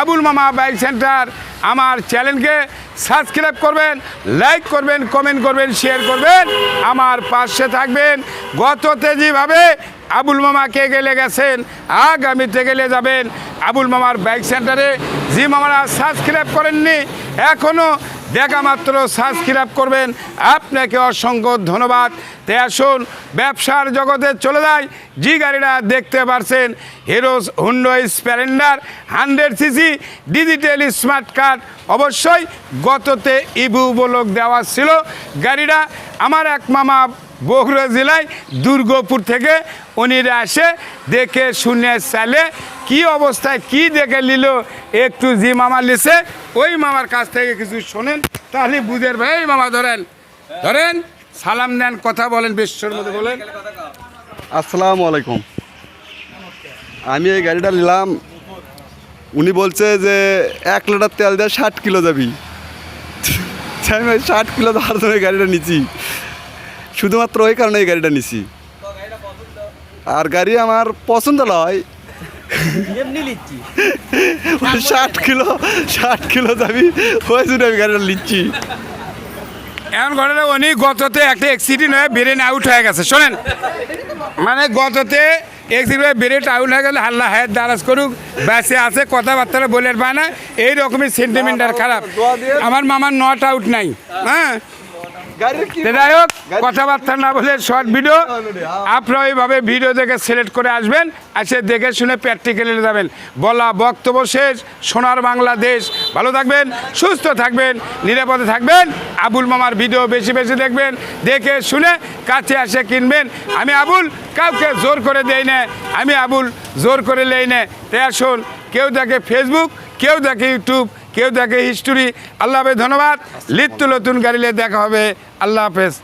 আবুল মামা bike centre আমার চ্যানেলকে সাবস্ক্রাইব করবেন, লাইক করবেন, কমেন্ট করবেন, শেয়ার করবেন। আমার পাশে থাকবেন। গত তেজিভাবে আবুল মামা কে গেলে গেছেন, আগামীতে গেলে যাবেন? আবুল মামার বাইক সেন্টারে, জি মামারা সাবস্ক্রাইব করেননি এখনও দেখা মাত্র সাবস্ক্রাইব করবেন। আপনাকে অসংখ্য ধন্যবাদ। তাই আসুন, ব্যবসার জগতে চলে যায় যে গাড়িটা দেখতে পারছেন Hero's Honda Splendor hundred CC digital smart card অবশ্যই গততে ইভু বলক দেওয়া ছিল। গাড়িটা আমার এক মামা বগুড়া জেলায় দুর্গাপুর থেকে উনিরা আসে, দেখে শুনে চালে, কি অবস্থায়, কি দেখে নিল, একটু জি মামা লিছে। ওই মামার কাছ থেকে কিছু শোনেন, তাহলে বুঝের ভাই মামা ধরেন। ধরেন, সালাম দেন, কথা বলেন, বিশ্বর মধ্যে বলেন। আসসালামু আলাইকুম। আমি এই গাড়িটা নিলাম। উনি বলছে যে, এক লিটার তেল দিয়ে ষাট কিলো যাবি। আমি ওই ষাট কিলো জন্য এই গাড়িটা নিচ্ছি শুধুমাত্র ওই কারণে এই গাড়িটা নিছি। আর গাড়ি আমার পছন্দ নয়। ষাট কিলো ষাট কিলো যাবি ওই জন্য আমি গাড়িটা নিচ্ছি এমন ঘটনা উনি গততে একটা অ্যাক্সিডেন্ট হয়ে ব্রেন আউট হয়ে গেছে শোনেন। মানে গততে অ্যাক্সিডেন্ট হয়ে ব্রেন আউট হয়ে গেলে হাল্লা হায়াত দারাজ করুক ব্যাসে আছে কথাবার্তা বলে পায় না। এই রকমই সেন্টিমেন্টাল খারাপ। আমার মামার নট আউট নাই। হ্যাঁ? যাই হোক কথাবার্তা না বলে শর্ট ভিডিও আপনারা এইভাবে ভিডিও দেখে সিলেক্ট করে আসবেন এসে দেখে শুনে প্র্যাকটিক্যাল প্র্যাকটিক্যালি যাবেন। বলা বক্তব্য শেষ সোনার বাংলাদেশ। ভালো থাকবেন সুস্থ থাকবেন নিরাপদে থাকবেন। আবুল মামার ভিডিও বেশি বেশি দেখবেন দেখে শুনে কাছে আসে কিনবেন। আমি আবুল কাউকে জোর করে দেই না। আমি আবুল জোর করে লেই না। তাই আসুন কেউ দেখে ফেসবুক কেউ দেখে ইউটিউব কেউ দেখে হিস্টোরি আল্লাহ হাফেজ ধন্যবাদ। লিত্তু নতুন গাড়িলে দেখা হবে। আল্লাহ হাফেজ।